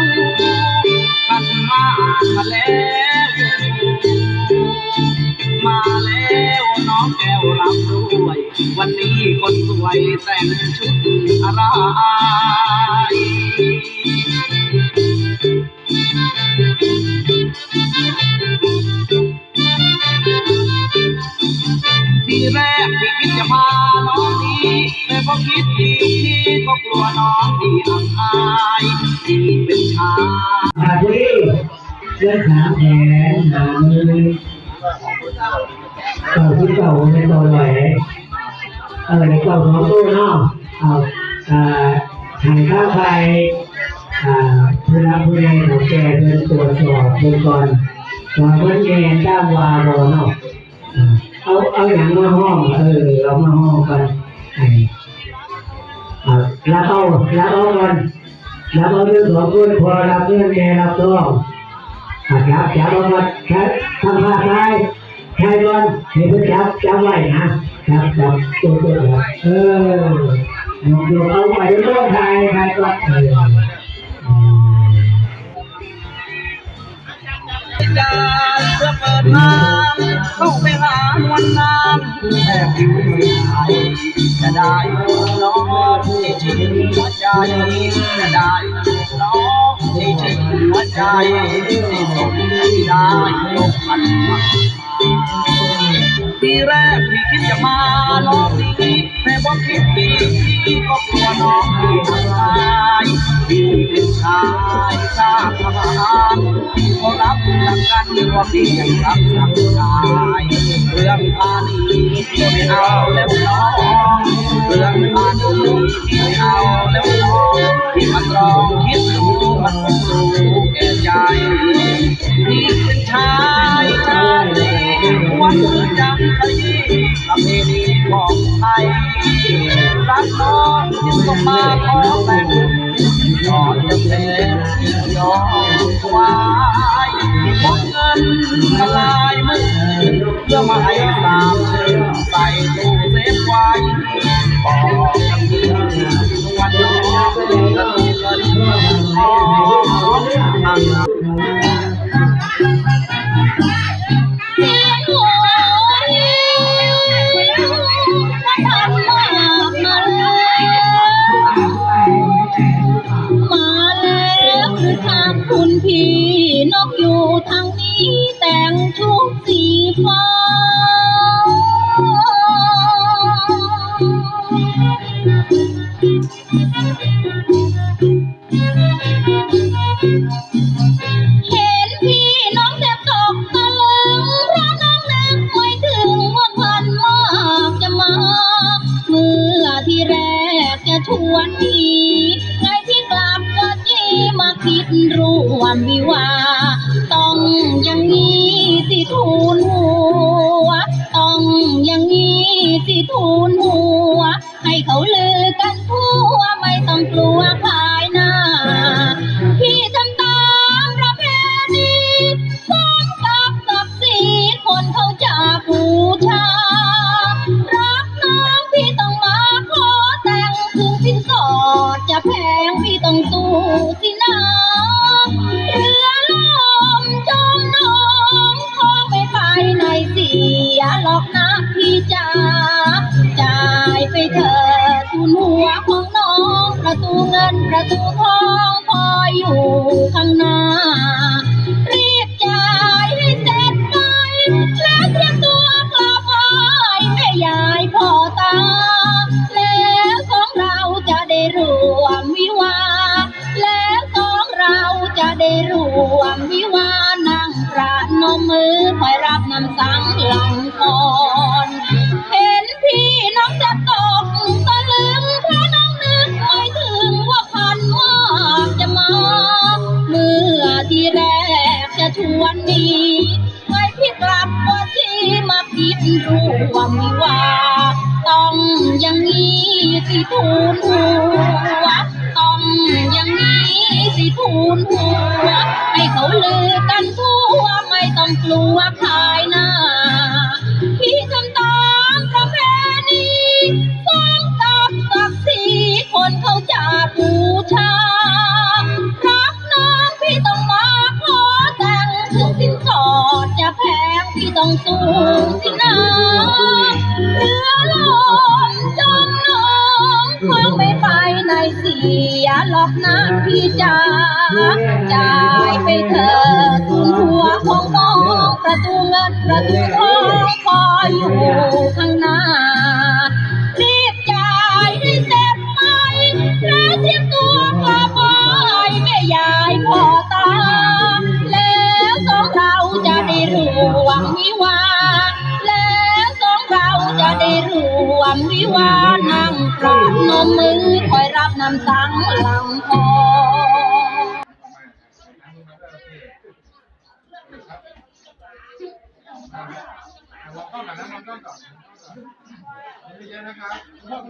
วขันมามาแล้วมาแล้วน้องแก้วรับด้วย วันนี้คนสวยแต่งชุดอะไรทีแรกที่คิดจะพาน้องดีแต่พอคิดอีกทีก็กลัวน้องดีอับอาย เลื่อนขาแขนหามือเก่าที่เก่าในตัวไหวเออในเก่าของตู้เนาะเอาอ่าถ่ายข้าวไปอ่าผู้รับผู้ใหญ่ของแกเดินตรวจสอบเบื้องก่อนก่อนเพื่อนแกด้ามวาโบเนาะอ่าเอาเอาอย่างมาห้องเออเรามาห้องกันไอ้อ่าล้วเอาล้วเอากัน รับเอาเรื่องของคุณพอรับเรื่องแกรับต้องครับจับเอามาครับทำผ้าคลายคลายก่อนให้เพื่จับจับไว้นะครับจับตัวตัวเออเดี๋ยวเอาไปเรื่องคลายคลายก่อนเอออืมจะเปิดทางเข้าไปหานวลนางแม่ผิวสาย จะได้น้องที่ถึงหัวใจจะได้น้องที่ถึงหัวใจที่สมที่ได้ยกมันมาทีแรกที่คิดจะมาน้องนี้แต่ว่าคิดดีที่ก็กลัวน้องที่ทำลายที่เป็นชายชาติทหารก็รับหลักกันว่าพี่ยังรักสักชาย อ พี่นกอยู่ทางนี้แต่งชุดสีฟ้า เห็นพี่น้องแทบตกตะลึงเพราะน้องนึกไม่ถึงว่าพันมากจะมา เมื่อที่แรกจะชวนพี่ไง คิดรวมวิวา ต้องอย่างนี้สิทูลหัว ต้องอย่างนี้สิทูลหัว ให้เขาลือกันทั่วไม่ต้องกลัวขายหน้า พี่ทำตามประเพณีสมกับศักดิ์ศรีคนเขาจะบูชารักน้องพี่ต้องมาขอแต่งถึงสินสอดจะแพงพี่ต้องสู้สิ ได้รวมวิวานั่งประนมมือคอยรับน้ำสังหลังก่อนเห็นพี่น้องจะตกตะลึงเพราะน้องนึกไม่ถึงว่าพันมาจะมา เมื่อที่แรกจะชวนมีไว้พี่กลับว่าที่มาคิดรวมวิวาต้องอย่างนี้สิทูลหัวต้องอย่าง ทูลหัวให้เขาลือกันทั่วไม่ต้องกลัวขายหน้า พี่ทำตามประเพณีสร้างตับศักดิ์ศรีคนเขาจะบูชา รักน้องพี่ต้องมาขอแต่งถึงสินสอดจะแพงพี่ต้องสู้สิ เสียหรอกนะพี่จ๋าจ่ายไปเถิดทุนหัวของน้องประตูเงินประตูทองคอยอยู่ข้างหน้า รีบจ่ายให้เสร็จไหมแล้วเตรียมตัวกลับไปแม่ยายพ่อตา แล้วสองเราจะได้รวมวิวาห์แล้วสองเราจะได้รวมวิวาหนั่งปรานนมมือคอย รับน้ำสังลำพอเราเข้ามาแล้วเราต้องก่อนเยอะนะครับ